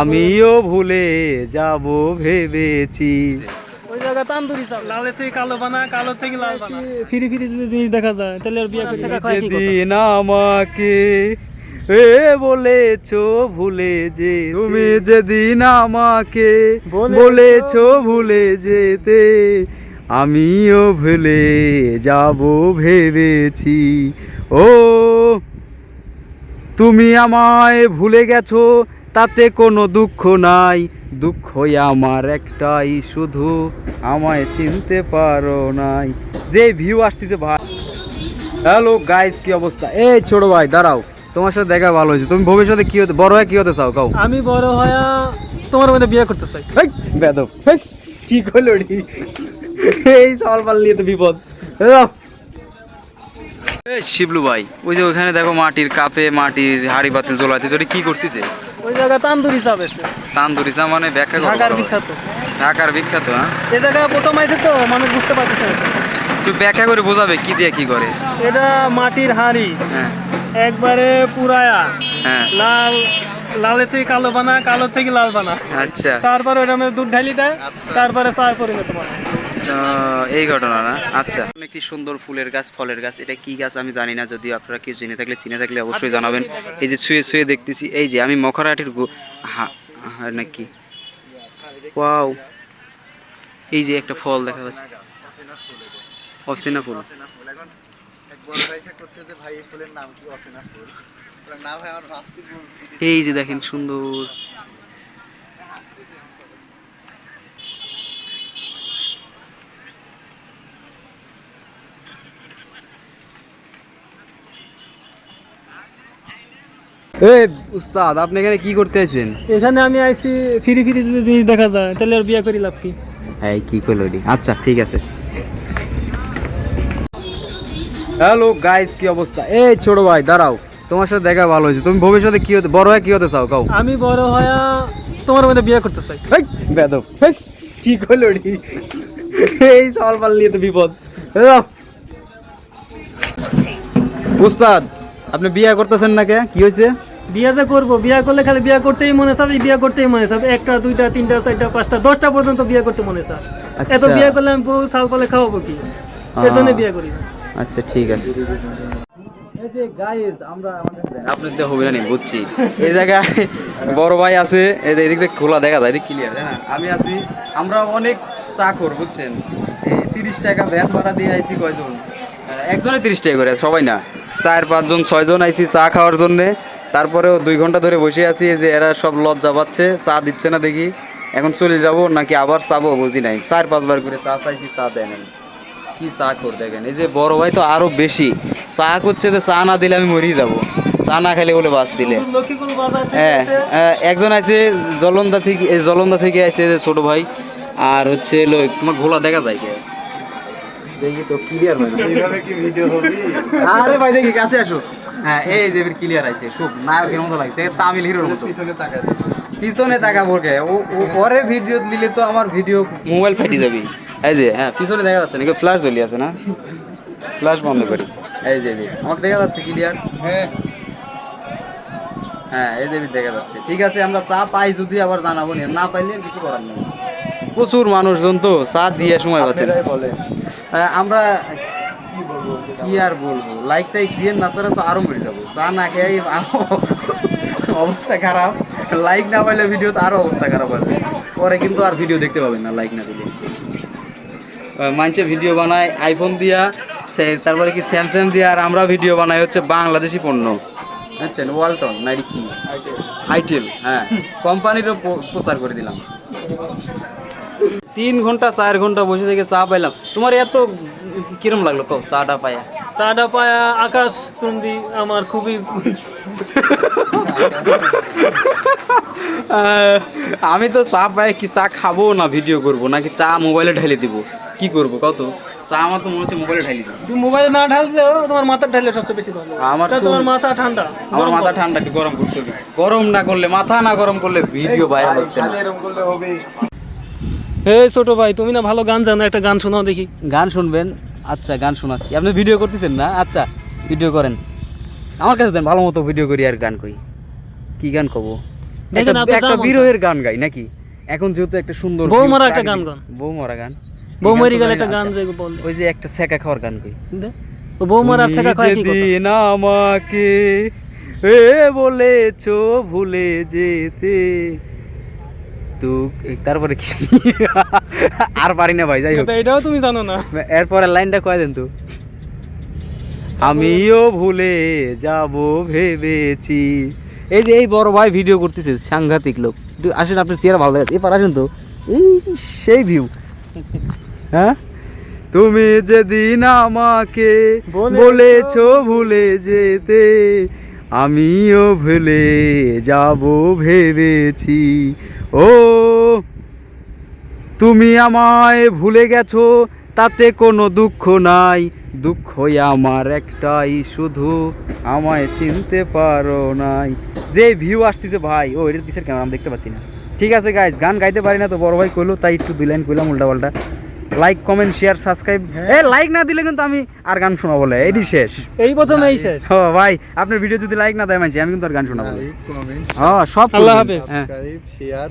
আমিও ভুলে যাব ভেবেছি। ওই জায়গা তান্দুরি চাপ লালে থেকে কালো বানা কালো থেকে লাল বানা। ফিরি ফিরি যদি জিনিস দেখা যায় তাহলে আর বিয়ে করে। যেদিন আমাকে এ বলেছ ভুলে যে তুমি যেদিন আমাকে বলেছ। বলেছ ভুলে যেতে আমিও ভুলে যাব ভেবেছি। ও তুমি আমায় ভুলে গেছো তাতে কোনো দুঃখ নাই। দুঃখই আমার একটাই শুধু আমায় চিনতে পারো নাই। যে ভিউ আসতেছে ভাই। হ্যালো গাইস কি অবস্থা? এই ছোট ভাই দাঁড়াও। তোমার সাথে দেখা ভালো হয়েছে। তুমি ভবিষ্যতে কি হতে বড় হয়ে কি হতে চাও? কাও আমি বড় হয়া তোমার মধ্যে বিয়ে করতে চাই। এই বেদব। কি করল? এই পাল নিয়ে তো বিপদ। এই শিবলু ভাই ওই যে ওখানে দেখো মাটির কাপে মাটির হাড়ি পাতিল জ্বলাইতেছে ওটা কি করতেছে? ওই জায়গা তান্দুরি এসে তান্দুরি চা মানে ব্যাখ্যা করো ঢাকার বিখ্যাত। ঢাকার বিখ্যাত হ্যাঁ? এ জায়গা প্রথম আইছে তো মানুষ বুঝতে পারতেছে একটু ব্যাখ্যা করে বোঝাবে কি দিয়ে কি করে। এটা মাটির হাড়ি। হ্যাঁ। একবারে পুরায়া। হ্যাঁ। লাল লালে থেকে কালো বানা কালো থেকে লাল বানা। আচ্ছা। তারপরে ওটা মধ্যে দুধ ঢালি দেয় তারপরে চা পরিণত বানায় তো এই ঘটনা না? আচ্ছা। একটি সুন্দর ফুলের গাছ ফলের গাছ? এটা কি গাছ আমি জানি না যদিও আপনারা কেউ জেনে থাকলে চিনে থাকলে অবশ্যই জানাবেন। এই যে ছুঁয়ে ছুঁয়ে দেখতেছি এই যে আমি মখরাটির গো হা হা নাকি? ওয়াও। এই যে একটা ফল দেখা যাচ্ছে। অসিনা ফুল। করছে যে দেখেন এই কি অচেনা ফুল বললাম, না ভাই আমার নাস্তি ফুল এই যে দেখেন সুন্দর উস্তাদ আপনি এখানে কি করতে আছেন? এখানে আমি আইছি ফিরি ফিরি যদি জিনিস দেখা যায় তাহলে আর বিয়ে করি লাভ কি? এই কি করল আচ্ছা ঠিক আছে। হ্যালো গাইস কি অবস্থা? এই ছোট ভাই দাঁড়াও। তোমার সাথে দেখা ভালো হয়েছে। তুমি ভবিষ্যতে কি হতে বড় হয়ে কি হতে চাও? কাও। আমি বড় হয়া তোমার মধ্যে বিয়ে করতে চাই। এই বেদব। কি করল এই সওয়াল পাল নিয়ে তো বিপদ। উস্তাদ আপনি বিয়ে করতেছেন না কে কি হয়েছে? বিয়ে যে করব বিয়ে করলে খালি বিয়ে করতেই মনে চাবে বিয়ে করতেই মনে চাবে একটা দুইটা তিনটা চারটা পাঁচটা দশটা পর্যন্ত বিয়ে করতে মনে চায়। এত আচ্ছা। বিয়ে করলে আমি বউ সাল পালে খাওয়াবো কি? এর জন্য বিয়ে করি। আচ্ছা ঠিক আছে। এই যে গাইস আমরা আপনি তো হবে না বুঝছি। এই জায়গায় বড় ভাই আছে এই যে এদিক খোলা দেখা যায় এদিক ক্লিয়ার হ্যাঁ আমি আছি আমরা অনেক চাকর বুঝছেন? এই তিরিশ টাকা ভ্যান ভাড়া দিয়ে আইছি কয়জন? একজনে তিরিশ টাকা করে সবাই না। চার পাঁচজন ছয়জন আইছি চা খাওয়ার জন্যে। তারপরেও দুই ঘণ্টা ধরে বসে আছি যে এরা সব লজ্জা পাচ্ছে চা দিচ্ছে না দেখি। এখন চলে যাব নাকি আবার চাবো বুঝি নাই। চার পাঁচবার করে চা চাইছি চা দেয় নাই। কি চা করে দেখেন এই যে বড় ভাই তো আরও বেশি। চা করছে যে চা না দিলে আমি মরিয়ে যাব। চা না খেলে বলে বাস পিলে থেকে হ্যাঁ হ্যাঁ, একজন আছে জলন্দা থেকে এই জলন্দা থেকে আছে যে ছোট ভাই। আর হচ্ছে তোমার ঘোলা দেখা যায় কে? দেখি তো ক্লিয়ার হয় না। এইভাবে কি ভিডিও হবে? আরে ভাই দেখি কাছে আসো। হ্যাঁ এই যে ক্লিয়ার আছে খুব নায়কের মতো লাগছে তামিল হিরোর মতো। পিছনে তাকায় পিছনে টাকা ভরকে ও পরে ভিডিও দিলে তো আমার ভিডিও মোবাইল ফাটি যাবে। এই যে হ্যাঁ পিছনে দেখা যাচ্ছে নাকি ফ্ল্যাশ জ্বলি আছে না? ফ্ল্যাশ বন্ধ করি। এই যে আমাকে দেখা যাচ্ছে ক্লিয়ার হ্যাঁ। হ্যাঁ এই যে দেখা যাচ্ছে। ঠিক আছে আমরা চা পাই যদি আবার জানাব নি না পাইলে আর কিছু করার নেই। প্রচুর মানুষজন তো চা দিয়ে সময় পাচ্ছেন। আমরা কি আর বলব? লাইক টাইক দিয়ে না ছাড়া তো আরও মরে যাব। চা না খেয়ে অবস্থা খারাপ। লাইক না পাইলে ভিডিও তো আরও অবস্থা খারাপ হবে পরে কিন্তু আর ভিডিও দেখতে পাবেন না লাইক না দিলে। মানুষে ভিডিও বানায় আইফোন দিয়া সে- তারপরে কি স্যামসাং দিয়া আর আমরা ভিডিও বানাই হচ্ছে বাংলাদেশি পণ্য। বুঝছেন ওয়ালটন না এটা কি আইটেল হ্যাঁ। কোম্পানিরও প্রচার করে দিলাম। তিন ঘণ্টা চার ঘণ্টা বসে থেকে চা পাইলাম। তোমার এত কিরম লাগল? কো চাটা পায়া। চাটা পায়া আকাশ চুম্বি আমার খুবই আমি তো চা পাই কি চা খাব না ভিডিও করব? নাকি চা মোবাইলে ঢেলে দিব? কি করব কত চা আমার তো মনে হচ্ছে মোবাইলে ঢালি দিব। তুমি মোবাইলে না ঢাললেও তোমার মাথা ঢাললে সবচেয়ে বেশি ভালো। আমার তোমার মাথা ঠান্ডা আমার মাথা ঠান্ডা একটু গরম করতে হবে গরম না করলে মাথা না গরম করলে ভিডিও ভাইরাল হচ্ছে না। এরকম করলে হবে এই ছোট ভাই তুমি না ভালো গান জানো একটা গান শোনাও দেখি। গান শুনবেন? আচ্ছা গান শোনাচ্ছি। আপনি ভিডিও করতেছেন না? আচ্ছা ভিডিও করেন। আমার কাছে দেন ভালো মতো ভিডিও করি আর গান করি। কি গান কব? একটা-। বিরহের গান গাই নাকি? এখন যেহেতু একটা সুন্দর বউ view, মারা একটা গান গান। বউ মারা গান। গেলে একটা গান আচ্ছা। যে বললে ওই যে একটা সেকা খাওয়ার গান কই মারার ছেঁকা কি কথা? আমাকে এ বলেছ ভুলে যেতে তারপরে কি? আর পারি না ভাই যাই হোক। এটাও তুমি জানো না। এরপরে লাইনটা কয় দেন তো। আমিও ভুলে যাব ভেবেছি। এই যে এই বড় ভাই ভিডিও করতেছে সাংঘাতিক লোক। আসেন আপনার চেয়ার ভালো লাগে এবার আসেন তো। এই সেই ভিউ হ্যাঁ? তুমি যেদিন আমাকে বলেছ ভুলে যেতে আমিও ভুলে যাব ভেবেছি। ও তুমি আমায় ভুলে গেছো তাতে কোনো দুঃখ নাই। দুঃখই আমার একটাই শুধু আমায় চিনতে পারো নাই। যে ভিউ আসতেছে ভাই ও এটার পিছের ক্যামেরা আমি দেখতে পাচ্ছি না। ঠিক আছে গাইজ গান গাইতে পারি না তো বড় ভাই কইলো তাই একটু দুই লাইন কইলাম উল্টা পাল্টা। লাইক কমেন্ট শেয়ার সাবস্ক্রাইব এ লাইক না দিলে কিন্তু আমি আর গান শোনাবো বলে এটি শেষ। এই প্রথম এই শেষ। ও ভাই আপনার ভিডিও যদি লাইক না দেয় মানছি আমি কিন্তু আর গান শোনাবো হ্যাঁ সব আল্লাহ হাফেজ। হ্যাঁ। Subscribe share